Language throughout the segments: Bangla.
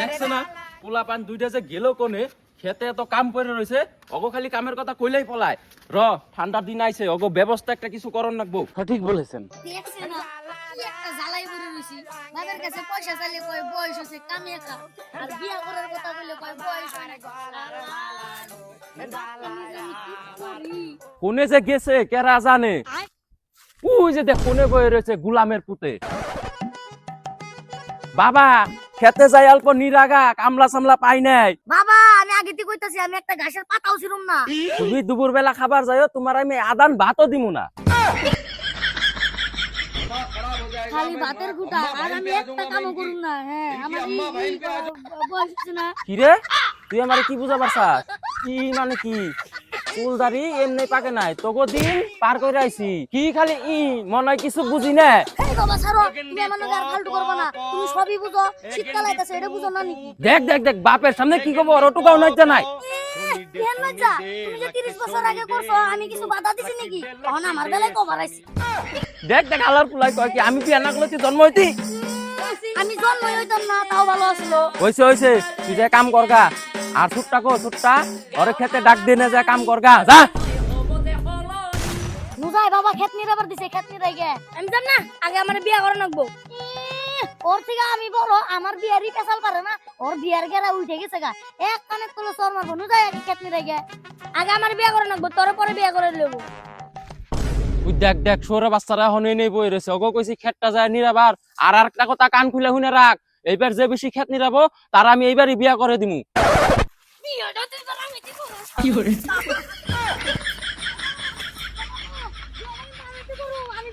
দেখছ না পোলা পান দুইটা যে গেল কোনে খেতে এত কাম করে রয়েছে অগো খালি কামের কথা কইলেই পলায়। র ঠান্ডার দিন আইছে অগো ব্যবস্থা একটা কিছু করন রাখব সঠিক বলেছেন। কোনে যে গেছে কেরা জানে? ওই যে দেখ কোনে বয়ে রয়েছে গুলামের পুতে। বাবা খেতে যাই অল্প নিরাগা কামলা সামলা পাই নাই। বাবা আমি আগে থেকে কইতাছি আমি একটা ঘাসের পাতাও ছিলাম না। তুমি দুপুর বেলা খাবার যাইও তোমার আমি আদান ভাতও দিমু না। খালি ভাতের গুটা আর আমি একটা কামও করুম না হ্যাঁ আমার এই- এই বয়স হচ্ছে না। কিরে? তুই আমারে কি বুঝা পারছাস কি মানে কি? ফুলদারি এমনি পাকে নাই তোগো দিন পার করে আইছি। কি খালি ই মনে হয় কিছু বুঝি না। বাবা ছাড়ো। তুমি আমার নাকি আর ফালতু করব না। তুমি সবই বুঝো। শীতকাল আইতাছে এটা বুঝো না নাকি? দেখ দেখ দেখ বাপের সামনে কি কব ওটুকাও নইতে নাই। কেন লজ্জা। তুমি যে 30 বছর আগে করছ আমি কিছু বাধা দিছি নাকি? তখন আমার বেলায় কভার আইছি। দেখ দেখ আলার পুলাই কয় কি আমি বিয়া না করলে তুই জন্ম হইতি? আমি জন্ম হইতাম না তাও ভালো আসলো হইছে হইছে তুই যে কাম করগা। আর ছুটটা কো ছুটটা ওরে খেতে ডাক দে না যে কাম করগা যা। বাবা খেত নিরাবার দিছে খেত নিরাই গে আমি জান না আগে আমার বিয়া করে নাকবো। ওর থেকে আমি বড় আমার বিয়ারই পেশাল পারে না ওর বিয়ার গেরা উঠে গেছে গা। এক কানে তুলো সর মারবো নুজাই আগে খেত নিরাই গে আগে আমার বিয়া করে নাকবো তোর পরে বিয়া করে তুই দেখ দেখ সৌরে বাচ্চারা হনে নেই বই রয়েছে। অগো কইছি খেতটা যায় নিরাবার আর আরেকটা কথা কান খুলে শুনে রাখ। এইবার যে বেশি খেত নিরাবো তার আমি এইবারই বিয়া করে দিমু। বিয়াটা তুই তোর আমি দিব কি করে আমি বেশি বেশি কাম করুম কিন্তু হ্যাঁ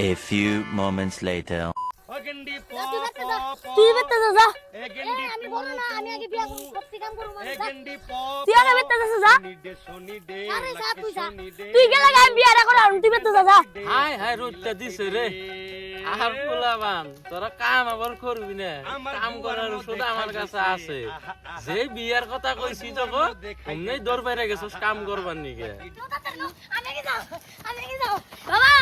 A few moments later. যা, তুই বাইতে যা আমি বলব না আমি আগে বিয়া করব সব কাম করব আমি তুই আগে বাইতে যা যা আরে যা তুই যা তুই গেলে আমি বিয়াটা করে আর তুই বাইতে যা যা হায় হায় রোদটা দিছে রে আর পোলাবান তোরা কাম আবার করবি না কাম করার ওষুধ আমার কাছে আছে যে বিয়ার কথা কইছি তোকে অমনি দৌড় বাইরে গেছিস কাম করবার নিকে আমি আগে যাও আমি আগে যাও বাবা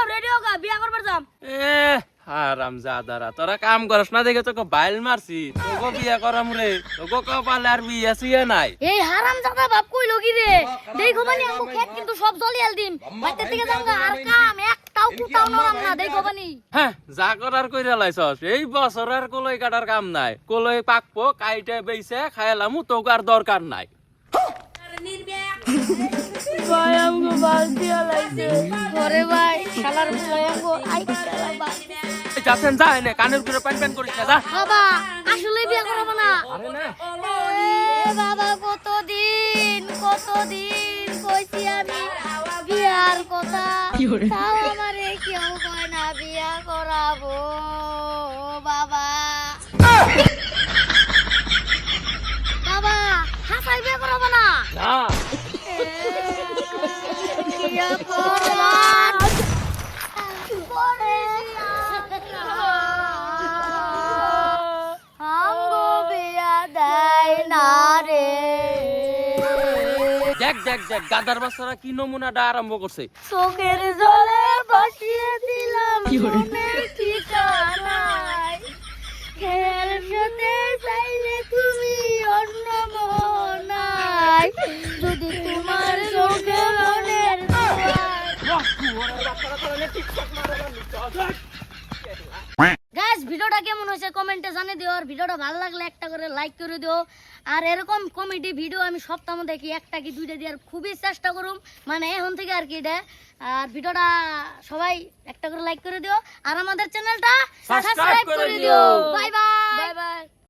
নাও রেডি হোগা বিয়া করবার যাম। এ হারাম জাদারা তোরা কাম করস না দেখে তোকে বাইল মারছি। তোকে বিয়া করাম রে তোকে কপালে আর বিয়া সিয়া নাই। এই হারাম জাদা বাপ কইলো কি রে? দেখো বানি আমু খেত কিন্তু সব জলিয়াল দিম বাইতে থেকে যাম আর কাম একটাও কুটাও নরাম না দেখো বানি হ্যাঁ যা করার কইরা লাইছস এই বছর আর কলই কাটার কাম নাই। কলই পাকবো কাইটে বেইছে খাইলামু তোকে আর দরকার নাই। ভাই আমগো বালতি আলাইছে। ওরে ভাই শালার ভাই আমগো আই শালা বাপ এই যাচ্ছেন যা এনে কানের করে প্যান প্যান করিস না যা। বাবা আসলে বিয়া করব না। আরে না। বাবা কতদিন কতদিন কইছি আমি বিয়ার কথা। তাও আমারে কেউ কয় না বিয়া করাবো বাবা বাবা হাসাই বিয়া করাবো না না বিয়া করলাম আমগো বিয়া দেয় না রে দেখ দেখ দেখ গাদার বাচ্চারা কি নমুনাটা আরম্ভ করছে? চোখের জলে বসিয়ে দিলাম মনের ঠিকানায়। সাথে চাইলে তুমি অন্য মনায়। যদি গাইস ভিডিওটা কেমন হয়েছে কমেন্টে জানিয়ে দিও আর ভিডিওটা ভালো লাগলে একটা করে লাইক করে দিও। আর এরকম কমেডি ভিডিও আমি সপ্তাহ দেখি একটা কি দুইটা দেওয়ার খুবই চেষ্টা করুম। মানে এখন থেকে আর কি এটা। আর ভিডিওটা সবাই একটা করে লাইক করে দিও আর আমাদের চ্যানেলটা সাবস্ক্রাইব করে। দিও। Bye bye bye bye